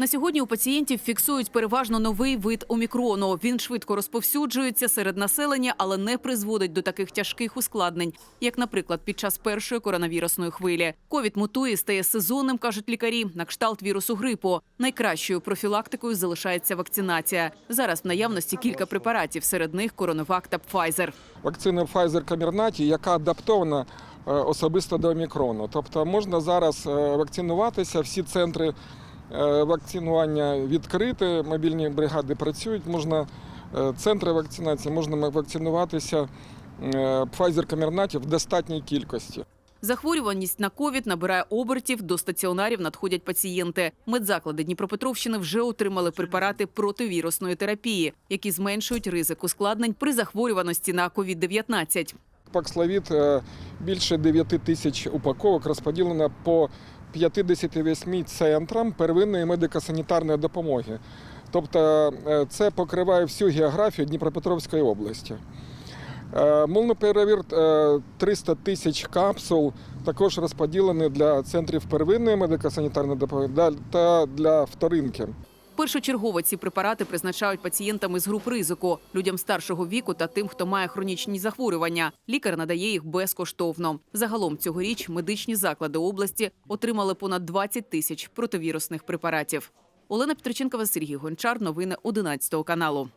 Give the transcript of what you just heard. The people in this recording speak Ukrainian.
На сьогодні у пацієнтів фіксують переважно новий вид омікрону. Він швидко розповсюджується серед населення, але не призводить до таких тяжких ускладнень, як, наприклад, під час першої коронавірусної хвилі. Ковід мутує, стає сезонним, кажуть лікарі, на кшталт вірусу грипу. Найкращою профілактикою залишається вакцинація. Зараз в наявності кілька препаратів, серед них коронавак та Pfizer. вакцина Pfizer Comirnaty, яка адаптована е, особисто до омікрону. Тобто можна зараз е, вакцинуватися, всі центри вакцинування відкриті, мобільні бригади працюють, можна е, центри вакцинації, можна вакцинуватися е, Pfizer Comirnaty в достатній кількості. Захворюваність на ковід набирає обертів. До стаціонарів надходять пацієнти. Медзаклади Дніпропетровщини вже отримали препарати противірусної терапії, які зменшують ризик ускладнень при захворюваності на ковід 19 Пакславіт е, більше 9 тисяч упаковок розподілено по 58 центрам первинної медико-санітарної допомоги. Тобто е, це покриває всю географію Дніпропетровської області. Е, Молнопіравір е, 300 тисяч капсул також розподілені для центрів первинної медико-санітарної допомоги та для вторинки. Першочергово ці препарати призначають пацієнтам з груп ризику, людям старшого віку та тим, хто має хронічні захворювання. Лікар надає їх безкоштовно. Загалом цьогоріч медичні заклади області отримали понад 20 тисяч противірусних препаратів. Олена Петриченкова, Сергій Гончар. Новини 11 каналу.